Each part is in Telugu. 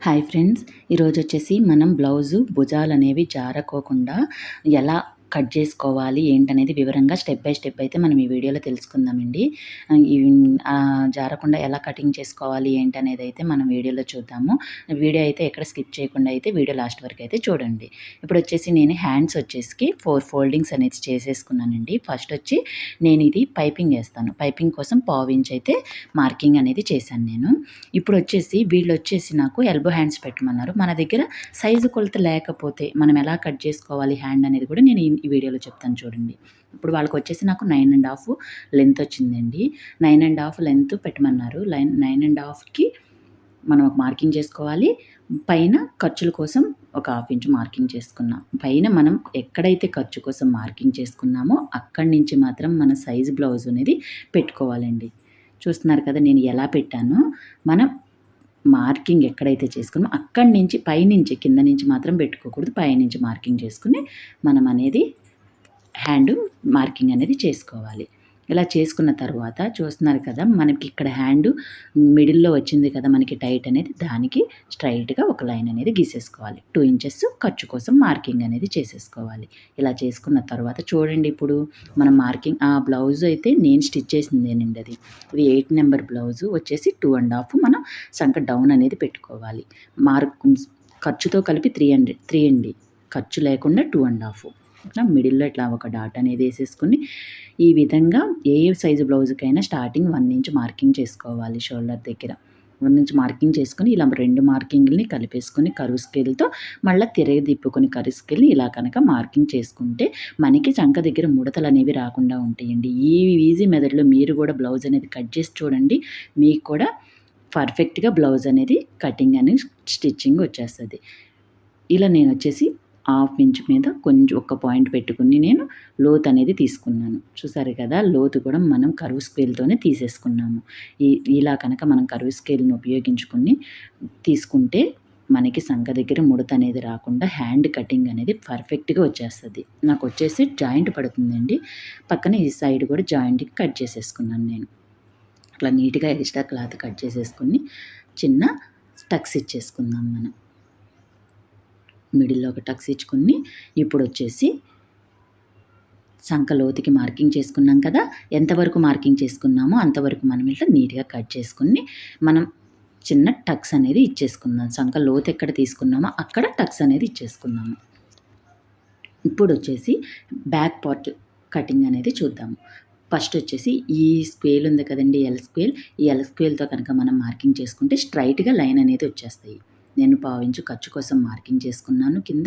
హాయ్ ఫ్రెండ్స్ ఈరోజు వచ్చేసి మనం బ్లౌజు భుజాలు అనేవి జారకోకుండా ఎలా కట్ చేసుకోవాలి ఏంటనేది వివరంగా స్టెప్ బై స్టెప్ అయితే మనం ఈ వీడియోలో తెలుసుకుందామండి. ఈ జారకుండా ఎలా కటింగ్ చేసుకోవాలి ఏంటనేది అయితే మనం వీడియోలో చూద్దాము. వీడియో అయితే ఎక్కడ స్కిప్ చేయకుండా అయితే వీడియో లాస్ట్ వరకు అయితే చూడండి. ఇప్పుడు వచ్చేసి నేను హ్యాండ్స్ వచ్చేసి ఫోర్ ఫోల్డింగ్స్ అనేది చేసేసుకున్నానండి. ఫస్ట్ వచ్చి నేను ఇది పైపింగ్ వేస్తాను. పైపింగ్ కోసం పావు ఇంచ్ అయితే మార్కింగ్ అనేది చేశాను నేను. ఇప్పుడు వచ్చేసి వీళ్ళు వచ్చేసి నాకు ఎల్బో హ్యాండ్స్ పెట్టమన్నారు. మన దగ్గర సైజు కొలత లేకపోతే మనం ఎలా కట్ చేసుకోవాలి హ్యాండ్ అనేది కూడా నేను ఈ- వీడియోలో చెప్తాను చూడండి. ఇప్పుడు వాళ్ళకి వచ్చేసి నాకు నైన్ అండ్ హాఫ్ లెంత్ వచ్చిందండి. నైన్ అండ్ హాఫ్ లెంత్ పెట్టమన్నారు. లైన్ నైన్ అండ్ హాఫ్కి మనం ఒక మార్కింగ్ చేసుకోవాలి. పైన ఖర్చుల కోసం ఒక హాఫ్ ఇంచ్ మార్కింగ్ చేసుకున్నాం. పైన మనం ఎక్కడైతే ఖర్చు కోసం మార్కింగ్ చేసుకున్నామో అక్కడి నుంచి మాత్రం మన సైజ్ బ్లౌజ్ అనేది పెట్టుకోవాలండి. చూస్తున్నారు కదా నేను ఎలా పెట్టానో? మనం మార్కింగ్ ఎక్కడైతే చేసుకున్నామో అక్కడి నుంచి పైనుంచి కింద నుంచి మాత్రం పెట్టుకోకూడదు. పైనుంచి మార్కింగ్ చేసుకుని మనం అనేది హ్యాండ్ మార్కింగ్ అనేది చేసుకోవాలి. ఇలా చేసుకున్న తర్వాత చూస్తున్నారు కదా మనకి ఇక్కడ హ్యాండ్ మిడిల్లో వచ్చింది కదా మనకి టైట్ అనేది దానికి స్ట్రైట్గా ఒక లైన్ అనేది గీసేసుకోవాలి. టూ ఇంచెస్ ఖర్చు కోసం మార్కింగ్ అనేది చేసేసుకోవాలి. ఇలా చేసుకున్న తర్వాత చూడండి ఇప్పుడు మన మార్కింగ్ ఆ బ్లౌజ్ అయితే నేను స్టిచ్ చేసిందేనండి అది. ఇది ఎయిట్ నెంబర్ బ్లౌజ్ వచ్చేసి టూ అండ్ హాఫ్ మనం సంక డౌన్ అనేది పెట్టుకోవాలి. మార్క్ ఖర్చుతో కలిపి త్రీ హండ్రెడ్ త్రీ అండి. ఖర్చు లేకుండా టూ అండ్ హాఫ్. ఇట్లా మిడిల్లో ఇట్లా ఒక డాట్ అనేది వేసేసుకుని ఈ విధంగా ఏ సైజు బ్లౌజ్కైనా స్టార్టింగ్ వన్ ఇంచ్ మార్కింగ్ చేసుకోవాలి షోల్డర్ దగ్గర. వన్ ఇంచ్ మార్కింగ్ చేసుకుని ఇలా రెండు మార్కింగ్ని కలిపేసుకుని కరువు స్కేల్తో మళ్ళీ తిరగ తిప్పుకొని కరువు స్కేల్ని ఇలా కనుక మార్కింగ్ చేసుకుంటే మనకి చంక దగ్గర ముడతలు అనేవి రాకుండా ఉంటాయండి. ఈ ఈజీ మెథడ్లో మీరు కూడా బ్లౌజ్ అనేది కట్ చేసి చూడండి. మీకు కూడా పర్ఫెక్ట్గా బ్లౌజ్ అనేది కటింగ్ అనేది స్టిచ్చింగ్ వచ్చేస్తుంది. ఇలా నేను వచ్చేసి హాఫ్ ఇంచ్ మీద కొంచెం ఒక పాయింట్ పెట్టుకుని నేను లోత్ అనేది తీసుకున్నాను. చూసారు కదా లోతు కూడా మనం కరువు స్కేల్తోనే తీసేసుకున్నాము. ఈ ఇలా కనుక మనం కరువు స్కేల్ని ఉపయోగించుకుని తీసుకుంటే మనకి సంఖ దగ్గర ముడత అనేది రాకుండా హ్యాండ్ కటింగ్ అనేది పర్ఫెక్ట్గా వచ్చేస్తుంది. నాకు వచ్చేసి జాయింట్ పడుతుందండి. పక్కన ఈ సైడ్ కూడా జాయింట్కి కట్ చేసేసుకున్నాను నేను. అట్లా నీట్గా ఎక్స్ట్రా క్లాత్ కట్ చేసేసుకుని చిన్న టక్స్ ఇచ్చేసుకుందాం మనం. మిడిల్లో ఒక టక్స్ ఇచ్చుకుని ఇప్పుడు వచ్చేసి సంక లోతుకి మార్కింగ్ చేసుకున్నాం కదా ఎంతవరకు మార్కింగ్ చేసుకున్నామో అంతవరకు మనం ఇట్లా నీట్గా కట్ చేసుకుని మనం చిన్న టక్స్ అనేది ఇచ్చేసుకుందాం. సంక లోతు ఎక్కడ తీసుకున్నామో అక్కడ టక్స్ అనేది ఇచ్చేసుకుందాము. ఇప్పుడు వచ్చేసి బ్యాక్ పార్ట్ కటింగ్ అనేది చూద్దాము. ఫస్ట్ వచ్చేసి ఈ స్క్వేల్ ఉంది కదండి ఎల్ స్క్వేల్. ఈ ఎల్ స్క్వేల్తో కనుక మనం మార్కింగ్ చేసుకుంటే స్ట్రైట్గా లైన్ అనేది వచ్చేస్తాయి. నేను పావించు ఖర్చు కోసం మార్కింగ్ చేసుకున్నాను. కింద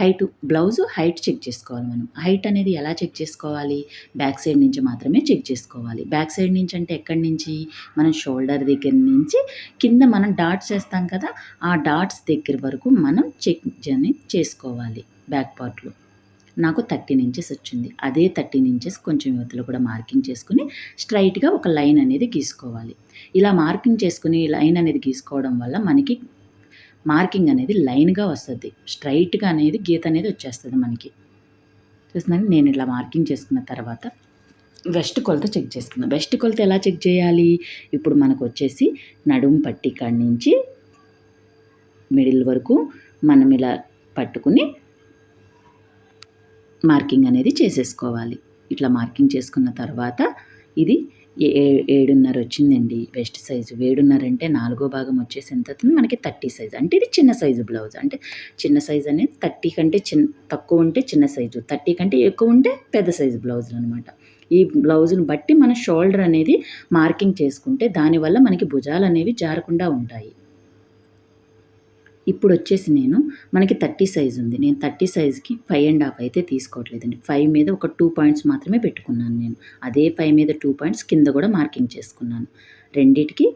హైట్ బ్లౌజ్ హైట్ చెక్ చేసుకోవాలి మనం. హైట్ అనేది ఎలా చెక్ చేసుకోవాలి? బ్యాక్ సైడ్ నుంచి మాత్రమే చెక్ చేసుకోవాలి. బ్యాక్ సైడ్ నుంచి అంటే ఎక్కడి నుంచి? మనం షోల్డర్ దగ్గర నుంచి కింద మనం డాట్స్ వేస్తాం కదా ఆ డాట్స్ దగ్గర వరకు మనం చెక్ చేసుకోవాలి బ్యాక్ పార్ట్లో. నాకు థర్టీన్ ఇంచెస్ వచ్చింది. అదే థర్టీన్ ఇంచెస్ కొంచెం యువతలో కూడా మార్కింగ్ చేసుకుని స్ట్రైట్గా ఒక లైన్ అనేది గీసుకోవాలి. ఇలా మార్కింగ్ చేసుకుని లైన్ అనేది గీసుకోవడం వల్ల మనకి మార్కింగ్ అనేది లైన్గా వస్తుంది. స్ట్రైట్గా అనేది గీత అనేది వచ్చేస్తుంది మనకి. చూస్తున్నాను నేను ఇట్లా మార్కింగ్ చేసుకున్న తర్వాత వెస్ట్ కొలత చెక్ చేసుకున్నాను వెస్ట్ కొలత ఎలా చెక్ చేయాలి? ఇప్పుడు మనకు వచ్చేసి నడుము పట్టి కాడి నుంచి మిడిల్ వరకు మనం ఇలా పట్టుకుని మార్కింగ్ అనేది చేసేసుకోవాలి. ఇట్లా మార్కింగ్ చేసుకున్న తర్వాత ఇది ఏడున్నర వచ్చిందండి. Waist size. ఏడున్నర అంటే నాలుగో భాగం వచ్చేసి ఎంత అవుతుంది మనకి థర్టీ సైజు. అంటే ఇది చిన్న సైజు బ్లౌజ్. అంటే చిన్న సైజు అనేది థర్టీ కంటే చిన్న తక్కువ ఉంటే చిన్న సైజు. థర్టీ కంటే ఎక్కువ ఉంటే పెద్ద సైజు బ్లౌజులు అనమాట ఈ బ్లౌజుని బట్టి మన షోల్డర్ అనేది మార్కింగ్ చేసుకుంటే దానివల్ల మనకి భుజాలు అనేవి జారకుండా ఉంటాయి. ఇప్పుడు వచ్చేసి నేను మనకి థర్టీ సైజ్ ఉంది. నేను థర్టీ సైజ్కి ఫైవ్ అండ్ హాఫ్ అయితే తీసుకోవట్లేదండి. ఫైవ్ మీద ఒక టూ పాయింట్స్ మాత్రమే పెట్టుకున్నాను నేను. అదే ఫైవ్ మీద టూ పాయింట్స్ కింద కూడా మార్కింగ్ చేసుకున్నాను. రెండిటికి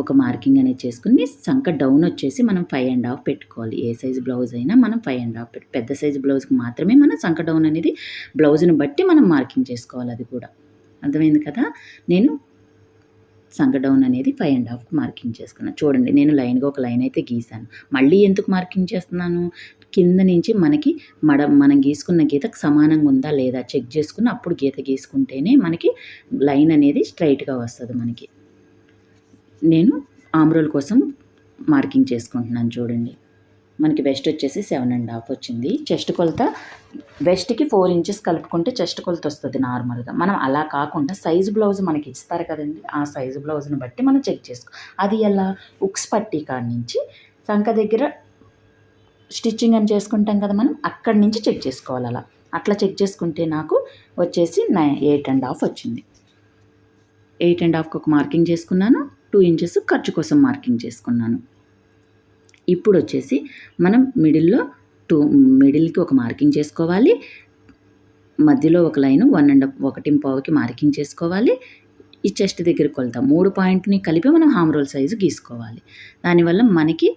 ఒక మార్కింగ్ అనేది చేసుకుని సంక డౌన్ వచ్చేసి మనం ఫైవ్ అండ్ హాఫ్ పెట్టుకోవాలి. ఏ సైజ్ బ్లౌజ్ అయినా మనం ఫైవ్ అండ్ హాఫ్ పెట్టు పెద్ద సైజ్ బ్లౌజ్కి మాత్రమే మనం సంక డౌన్ అనేది బ్లౌజ్ని బట్టి మనం మార్కింగ్ చేసుకోవాలి అది కూడా. అర్థమైంది కదా? నేను సంక డౌన్ అనేది ఫైవ్ అండ్ హాఫ్ మార్కింగ్ చేసుకున్నాను చూడండి నేను లైన్గా ఒక లైన్ అయితే గీసాను. మళ్ళీ ఎందుకు మార్కింగ్ చేస్తున్నాను? కింద నుంచి మనకి మడ మనం గీసుకున్న గీతకు సమానంగా ఉందా లేదా చెక్ చేసుకుని అప్పుడు గీత గీసుకుంటేనే మనకి లైన్ అనేది స్ట్రైట్గా వస్తుంది మనకి. నేను ఆమ్రోల్ కోసం మార్కింగ్ చేసుకుంటున్నాను చూడండి. మనకి వెస్ట్ వచ్చేసి సెవెన్ అండ్ హాఫ్ వచ్చింది. చెస్ట్ కొలత వెస్ట్కి ఫోర్ ఇంచెస్ కలుపుకుంటే చెస్ట్ కొలత వస్తుంది నార్మల్గా మనం అలా కాకుండా సైజు బ్లౌజ్ మనకి ఇస్తారు కదండి. ఆ సైజు బ్లౌజ్ని బట్టి మనం చెక్ చేసుకో. అది ఎలా? ఉక్స్ పట్టి కాడి నుంచి సంక దగ్గర స్టిచ్చింగ్ అని చేసుకుంటాం కదా మనం అక్కడి నుంచి చెక్ చేసుకోవాలి అలా. అట్లా చెక్ చేసుకుంటే నాకు వచ్చేసి నైన్ ఎయిట్ అండ్ హాఫ్ వచ్చింది. ఎయిట్ అండ్ హాఫ్కి ఒక మార్కింగ్ చేసుకున్నాను. టూ ఇంచెస్ ఖర్చు కోసం మార్కింగ్ చేసుకున్నాను. ఇప్పుడు వచ్చేసి మనం మిడిల్లో టూ మిడిల్కి ఒక మార్కింగ్ చేసుకోవాలి. మధ్యలో ఒక లైన్ వన్ అండ్ ఒకటి పావుకి మార్కింగ్ చేసుకోవాలి. ఈ చెస్ట్ దగ్గర కొలత మూడు పాయింట్ని కలిపి మనం హామ్ రోల్ సైజు గీసుకోవాలి. దానివల్ల మనకి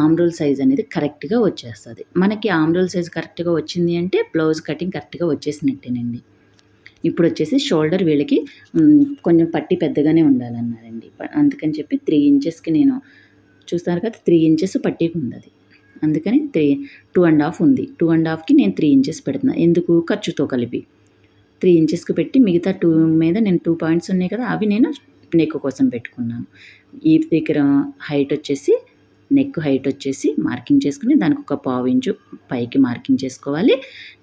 ఆమ్ రోల్ సైజ్ అనేది కరెక్ట్గా వచ్చేస్తుంది. మనకి ఆమ్ రోల్ సైజ్ కరెక్ట్గా వచ్చింది అంటే బ్లౌజ్ కటింగ్ కరెక్ట్గా వచ్చేసినట్టేనండి. ఇప్పుడు వచ్చేసి షోల్డర్ వీళ్ళకి కొంచెం పట్టి పెద్దగానే ఉండాలన్నారండి. అందుకని చెప్పి త్రీ ఇంచెస్కి నేను చూస్తారు కదా త్రీ ఇంచెస్ పట్టీకి ఉంది అది అందుకని త్రీ టూ అండ్ హాఫ్ ఉంది. టూ అండ్ హాఫ్కి నేను త్రీ ఇంచెస్ పెడుతున్నా. ఎందుకు? ఖర్చుతో కలిపి. త్రీ ఇంచెస్కి పెట్టి మిగతా టూ మీద నేను టూ పాయింట్స్ ఉన్నాయి కదా అవి నేను నెక్ కోసం పెట్టుకున్నాను. ఈ దగ్గర హైట్ వచ్చేసి నెక్ హైట్ వచ్చేసి మార్కింగ్ చేసుకుని దానికి ఒక పావు ఇంచు పైకి మార్కింగ్ చేసుకోవాలి.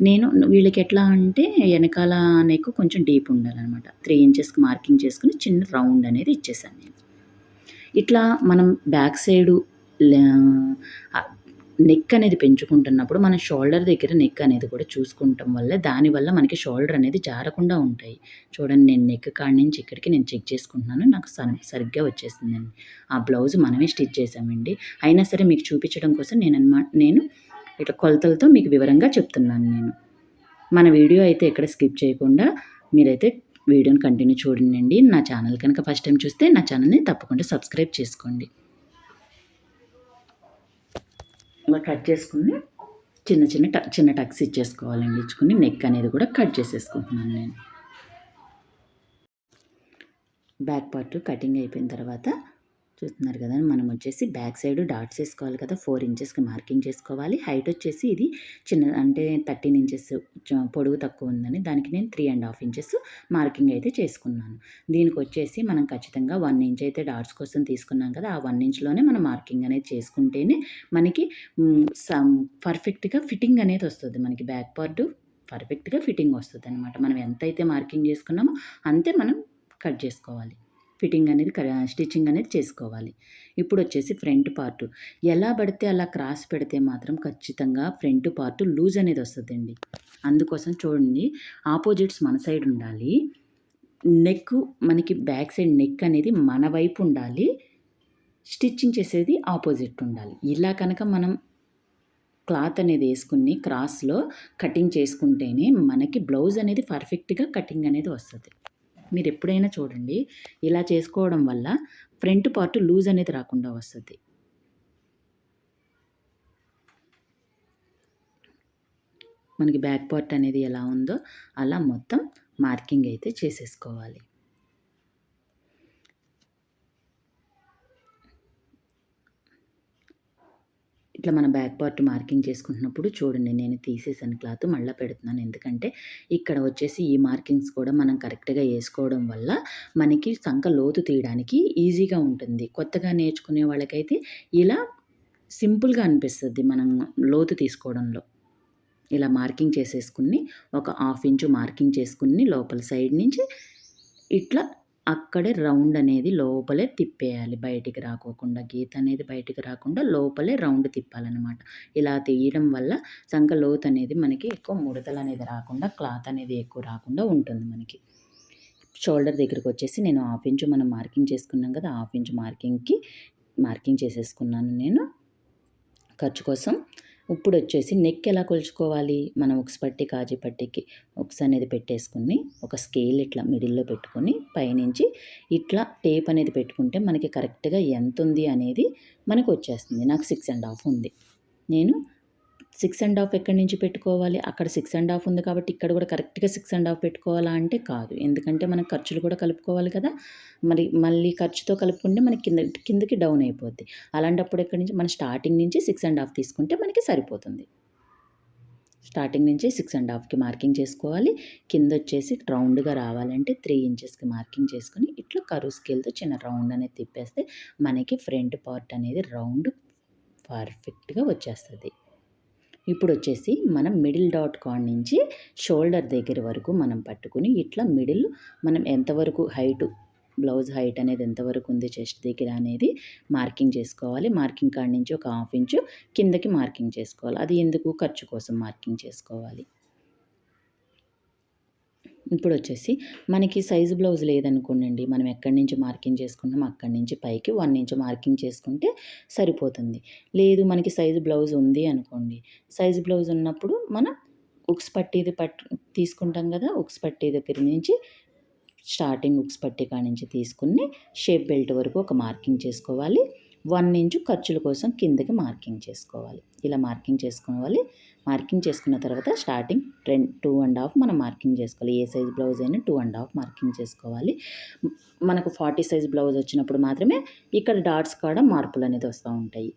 నేను వీళ్ళకి ఎట్లా అంటే వెనకాల నెక్ కొంచెం డీప్ ఉండాలన్నమాట. త్రీ ఇంచెస్కి మార్కింగ్ చేసుకుని చిన్న రౌండ్ అనేది ఇచ్చేసాను నేను. ఇట్లా మనం బ్యాక్ సైడు నెక్ అనేది పెంచుకుంటున్నప్పుడు మన షోల్డర్ దగ్గర నెక్ అనేది కూడా చూసుకుంటాం వల్ల దానివల్ల మనకి షోల్డర్ అనేది జారకుండా ఉంటాయి. చూడండి నేను నెక్ కాడి నుంచి ఇక్కడికి నేను చెక్ చేసుకుంటున్నాను. నాకు సరిగ్గా వచ్చేసిందండి. ఆ బ్లౌజ్ మనమే స్టిచ్ చేసామండి అయినా సరే మీకు చూపించడం కోసం నేను అనమాట నేను ఇట్లా కొలతలతో మీకు వివరంగా చెప్తున్నాను నేను. మన వీడియో అయితే ఎక్కడ స్కిప్ చేయకుండా మీరైతే వీడియోని కంటిన్యూ చూడండి. నా ఛానల్ కనుక ఫస్ట్ టైం చూస్తే నా ఛానల్ని తప్పకుండా సబ్స్క్రైబ్ చేసుకోండి. ఇలా కట్ చేసుకుని చిన్న చిన్న చిన్న టక్స్ ఇచ్చేసుకోవాలండి. ఇచ్చుకుని నెక్ అనేది కూడా కట్ చేసేసుకుంటున్నాను నేను. బ్యాక్ పార్ట్ కటింగ్ అయిపోయిన తర్వాత చూస్తున్నారు కదా మనం వచ్చేసి బ్యాక్ సైడ్ డాట్స్ వేసుకోవాలి కదా ఫోర్ ఇంచెస్కి మార్కింగ్ చేసుకోవాలి. హైట్ వచ్చేసి ఇది చిన్న అంటే థర్టీన్ ఇంచెస్ పొడవు తక్కువ ఉందని దానికి నేను three and half inches marking అయితే చేసుకున్నాను. దీనికి వచ్చేసి మనం ఖచ్చితంగా వన్ ఇంచ్ అయితే డాట్స్ కోసం తీసుకున్నాం కదా ఆ వన్ ఇంచ్లోనే మనం మార్కింగ్ అనేది చేసుకుంటేనే మనకి పర్ఫెక్ట్గా ఫిట్టింగ్ అనేది వస్తుంది. మనకి బ్యాక్ పార్ట్ పర్ఫెక్ట్గా ఫిట్టింగ్ వస్తుంది అనమాట మనం ఎంతైతే మార్కింగ్ చేసుకున్నామో అంతే మనం కట్ చేసుకోవాలి. ఫిట్టింగ్ అనేది స్టిచ్చింగ్ అనేది చేసుకోవాలి. ఇప్పుడు వచ్చేసి ఫ్రంట్ పార్ట్. ఎలా పడితే అలా క్రాస్ పెడితే మాత్రం ఖచ్చితంగా ఫ్రంట్ పార్ట్ లూజ్ అనేది వస్తుందండి. అందుకోసం చూడండి ఆపోజిట్స్ మన సైడ్ ఉండాలి. నెక్ మనకి బ్యాక్ సైడ్ నెక్ అనేది మన వైపు ఉండాలి. స్టిచ్చింగ్ చేసేది ఆపోజిట్ ఉండాలి. ఇలా కనుక మనం క్లాత్ అనేది వేసుకుని క్రాస్లో కటింగ్ చేసుకుంటేనే మనకి బ్లౌజ్ అనేది పర్ఫెక్ట్గా కటింగ్ అనేది వస్తుంది. మీరు ఎప్పుడైనా చూడండి ఇలా చేసుకోవడం వల్ల ఫ్రంట్ పార్ట్ లూజ్ అనేది రాకుండా వస్తుంది. మనకి బ్యాక్ పార్ట్ అనేది ఎలా ఉందో అలా మొత్తం మార్కింగ్ అయితే చేసేసుకోవాలి. ఇట్లా మన బ్యాక్ పార్ట్ మార్కింగ్ చేసుకుంటున్నప్పుడు చూడండి నేను తీసేసాను క్లాత్ మళ్ళీ పెడుతున్నాను. ఎందుకంటే ఇక్కడ వచ్చేసి ఈ మార్కింగ్స్ కూడా మనం కరెక్ట్గా వేసుకోవడం వల్ల మనకి సంఖ లోతు తీయడానికి ఈజీగా ఉంటుంది. కొత్తగా నేర్చుకునే వాళ్ళకైతే ఇలా సింపుల్గా అనిపిస్తుంది మనం లోతు తీసుకోవడంలో. ఇలా మార్కింగ్ చేసేసుకుని ఒక హాఫ్ ఇంచు మార్కింగ్ చేసుకుని లోపల సైడ్ నుంచి ఇట్లా అక్కడే రౌండ్ అనేది లోపలే తిప్పేయాలి. బయటికి రాకోకుండా గీత అనేది బయటికి రాకుండా లోపలే రౌండ్ తిప్పాలన్నమాట. ఇలా తీయడం వల్ల సంఖ లోత్ అనేది మనకి ఎక్కువ ముడతలు అనేది రాకుండా క్లాత్ అనేది ఎక్కువ రాకుండా ఉంటుంది మనకి. షోల్డర్ దగ్గరికి వచ్చేసి నేను హాఫ్ ఇంచు మనం మార్కింగ్ చేసుకున్నాం కదా హాఫ్ ఇంచు మార్కింగ్కి మార్కింగ్ చేసేసుకున్నాను నేను. ఖర్చు కోసం ఇప్పుడు వచ్చేసి నెక్ ఎలా కొలుచుకోవాలి? మనం ఉక్స్ పట్టి కాజీ పట్టికి ఉక్స్ అనేది పెట్టేసుకుని ఒక స్కేల్ ఇట్లా మిడిల్లో పెట్టుకొని పైనుంచి ఇట్లా టేప్ అనేది పెట్టుకుంటే మనకి కరెక్ట్గా ఎంత ఉంది అనేది మనకు వచ్చేస్తుంది నాకు సిక్స్ అండ్ హాఫ్ ఉంది. నేను సిక్స్ అండ్ హాఫ్ ఎక్కడి నుంచి పెట్టుకోవాలి? అక్కడ సిక్స్ అండ్ హాఫ్ ఉంది కాబట్టి ఇక్కడ కూడా కరెక్ట్గా సిక్స్ అండ్ హాఫ్ పెట్టుకోవాలా అంటే కాదు. ఎందుకంటే మనం ఖర్చులు కూడా కలుపుకోవాలి కదా? మరి మళ్ళీ ఖర్చుతో కలుపుకుంటే మనకి కింద కిందకి డౌన్ అయిపోద్ది. అలాంటప్పుడు ఎక్కడి నుంచి? మన స్టార్టింగ్ నుంచి సిక్స్ అండ్ హాఫ్ తీసుకుంటే మనకి సరిపోతుంది. స్టార్టింగ్ నుంచి సిక్స్ అండ్ హాఫ్కి మార్కింగ్ చేసుకోవాలి. కింద వచ్చేసి రౌండ్గా రావాలంటే త్రీ ఇంచెస్కి మార్కింగ్ చేసుకుని ఇట్లా కరువు స్కేల్తో చిన్న రౌండ్ అనేది తిప్పేస్తే మనకి ఫ్రంట్ పార్ట్ అనేది రౌండ్ పర్ఫెక్ట్గా వచ్చేస్తుంది. ఇప్పుడు వచ్చేసి మనం మిడిల్ డాట్ కాన్ నుంచి షోల్డర్ దగ్గర వరకు మనం పట్టుకుని ఇట్లా మిడిల్ మనం ఎంతవరకు హైట్ బ్లౌజ్ హైట్ అనేది ఎంతవరకు ఉంది చెస్ట్ దగ్గర అనేది మార్కింగ్ చేసుకోవాలి. మార్కింగ్ కాడ నుంచి ఒక హాఫ్ ఇంచు కిందకి మార్కింగ్ చేసుకోవాలి. అది ఎందుకు? ఖర్చు కోసం మార్కింగ్ చేసుకోవాలి. ఇప్పుడు వచ్చేసి మనకి సైజు బ్లౌజ్ లేదనుకోండి మనం ఎక్కడి నుంచి మార్కింగ్ చేసుకుంటాం అక్కడి నుంచి పైకి వన్ ఇంచ్ మార్కింగ్ చేసుకుంటే సరిపోతుంది. లేదు మనకి సైజు బ్లౌజ్ ఉంది అనుకోండి సైజు బ్లౌజ్ ఉన్నప్పుడు మనం ఉక్స్ పట్టీది పట్ తీసుకుంటాం కదా ఉక్స్ పట్టీ దగ్గర నుంచి స్టార్టింగ్ ఉక్స్ పట్టీ కాడ నుంచి తీసుకుని షేప్ బెల్ట్ వరకు ఒక మార్కింగ్ చేసుకోవాలి. వన్ ఇంచు ఖర్చుల కోసం కిందకి మార్కింగ్ చేసుకోవాలి. ఇలా మార్కింగ్ చేసుకోవాలి. మార్కింగ్ చేసుకున్న తర్వాత స్టార్టింగ్ రెండు టూ అండ్ హాఫ్ మనం మార్కింగ్ చేసుకోవాలి. ఏ సైజ్ బ్లౌజ్ అయినా టూ అండ్ హాఫ్ మార్కింగ్ చేసుకోవాలి. మనకు ఫార్టీ సైజ్ బ్లౌజ్ వచ్చినప్పుడు మాత్రమే ఇక్కడ డాట్స్ కాడ మార్పులు అనేది వస్తూ ఉంటాయి.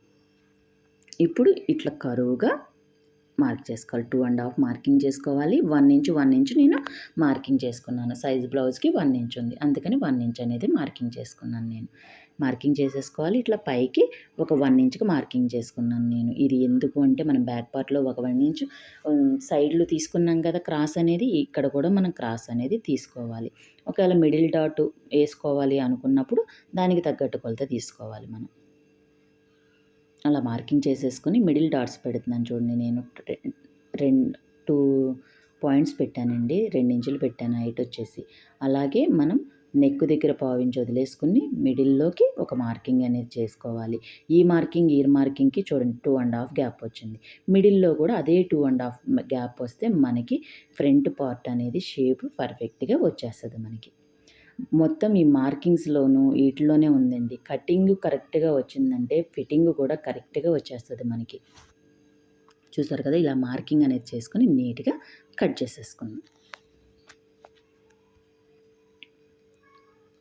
ఇప్పుడు ఇట్లా కరువుగా మార్క్ చేసుకోవాలి. టూ అండ్ హాఫ్ మార్కింగ్ చేసుకోవాలి. వన్ ఇంచ్ వన్ ఇంచ్ నేను మార్కింగ్ చేసుకున్నాను. సైజ్ బ్లౌజ్కి వన్ ఇంచ్ ఉంది. అందుకని వన్ ఇంచ్ అనేది మార్కింగ్ చేసుకున్నాను నేను. మార్కింగ్ చేసేసుకోవాలి. ఇట్లా పైకి ఒక వన్ ఇంచ్కి మార్కింగ్ చేసుకున్నాను నేను. ఇది ఎందుకు అంటే మనం బ్యాక్ పార్ట్లో ఒక వన్ ఇంచ్ సైడ్లు తీసుకున్నాం కదా క్రాస్ అనేది ఇక్కడ కూడా మనం క్రాస్ అనేది తీసుకోవాలి. ఒకవేళ మిడిల్ డాట్ వేసుకోవాలి అనుకున్నప్పుడు దానికి తగ్గట్టు కొలత తీసుకోవాలి మనం. అలా మార్కింగ్ చేసేసుకుని మిడిల్ డాట్స్ పెడుతున్నాను చూడండి. నేను రెండు టూ పాయింట్స్ పెట్టానండి. రెండించులు పెట్టాను హైట్ వచ్చేసి. అలాగే మనం నెక్ దగ్గర పావించి వదిలేసుకుని మిడిల్లోకి ఒక మార్కింగ్ అనేది చేసుకోవాలి. ఈ మార్కింగ్ ఈ మార్కింగ్కి చూడండి టూ అండ్ హాఫ్ గ్యాప్ వచ్చింది. మిడిల్లో కూడా అదే టూ అండ్ హాఫ్ గ్యాప్ వస్తే మనకి ఫ్రంట్ పార్ట్ అనేది షేప్ పర్ఫెక్ట్గా వచ్చేస్తుంది మనకి. మొత్తం ఈ మార్కింగ్స్లోనూ వీటిలోనే ఉందండి. కటింగ్ కరెక్ట్గా వచ్చిందంటే ఫిట్టింగ్ కూడా కరెక్ట్గా వచ్చేస్తుంది మనకి. చూసారు కదా ఇలా మార్కింగ్ అనేది చేసుకొని నీట్గా కట్ చేసేసుకుందాం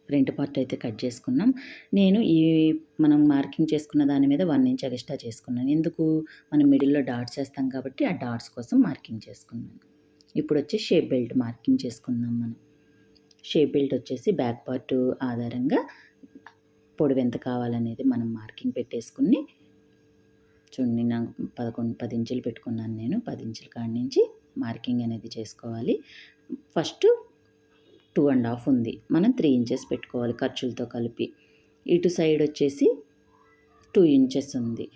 ఫ్రంట్ పార్ట్ అయితే కట్ చేసుకున్నాం. నేను ఈ మనం మార్కింగ్ చేసుకున్న దాని మీద వన్ ఇంచ్ ఎక్స్ట్రా చేసుకున్నాను. ఎందుకు? మనం మిడిల్లో డాట్స్ వేస్తాం కాబట్టి ఆ డాట్స్ కోసం మార్కింగ్ చేసుకున్నాను. ఇప్పుడు వచ్చి షేప్ బెల్ట్ మార్కింగ్ చేసుకుందాం మనం. షేప్ బెల్ట్ వచ్చేసి బ్యాక్ పార్ట్ ఆధారంగా పొడవు ఎంత కావాలనేది మనం మార్కింగ్ పెట్టేసుకుని చూడండి నాకు పదకొండు పది ఇంచులు పెట్టుకున్నాను నేను. పది ఇంచుల కాడి నుంచి మార్కింగ్ అనేది చేసుకోవాలి. ఫస్ట్ టూ అండ్ హాఫ్ ఉంది. మనం త్రీ ఇంచెస్ పెట్టుకోవాలి ఖర్చులతో కలిపి. ఇటు సైడ్ వచ్చేసి టూ ఇంచెస్ ఉంది.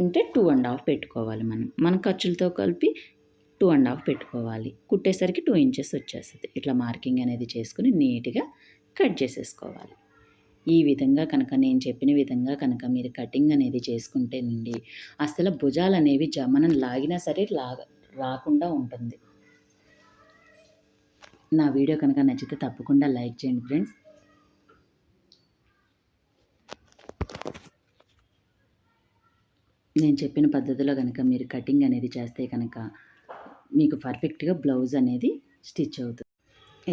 అంటే టూ అండ్ హాఫ్ పెట్టుకోవాలి మనం. మన ఖర్చులతో కలిపి టూ అండ్ హాఫ్ పెట్టుకోవాలి. కుట్టేసరికి టూ ఇంచెస్ వచ్చేస్తుంది. ఇట్లా మార్కింగ్ అనేది చేసుకుని నీట్గా కట్ చేసేసుకోవాలి. ఈ విధంగా కనుక నేను చెప్పిన విధంగా కనుక మీరు కటింగ్ అనేది చేసుకుంటేనండి అసలు భుజాలు అనేవి మనం లాగినా సరే లాగ రాకుండా ఉంటుంది. నా వీడియో కనుక నచ్చితే తప్పకుండా లైక్ చేయండి ఫ్రెండ్స్. నేను చెప్పిన పద్ధతిలో కనుక మీరు కటింగ్ అనేది చేస్తే కనుక మీకు పర్ఫెక్ట్గా బ్లౌజ్ అనేది స్టిచ్ అవుతుంది.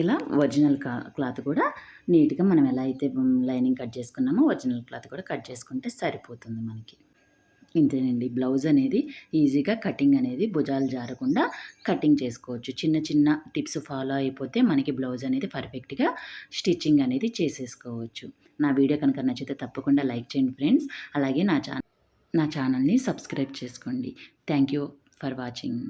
ఇలా ఒరిజినల్ క్లాత్ కూడా నీట్గా మనం ఎలా అయితే లైనింగ్ కట్ చేసుకున్నామో ఒరిజినల్ క్లాత్ కూడా కట్ చేసుకుంటే సరిపోతుంది మనకి. ఇంతేనండి. బ్లౌజ్ అనేది ఈజీగా కటింగ్ అనేది భుజాలు జారకుండా కటింగ్ చేసుకోవచ్చు. చిన్న చిన్న టిప్స్ ఫాలో అయిపోతే మనకి బ్లౌజ్ అనేది పర్ఫెక్ట్గా స్టిచ్చింగ్ అనేది చేసేసుకోవచ్చు. నా వీడియో కనుక నచ్చితే తప్పకుండా లైక్ చేయండి ఫ్రెండ్స్. అలాగే నా ఛానల్ నా ఛానల్ని సబ్స్క్రైబ్ చేసుకోండి. Thank you for watching.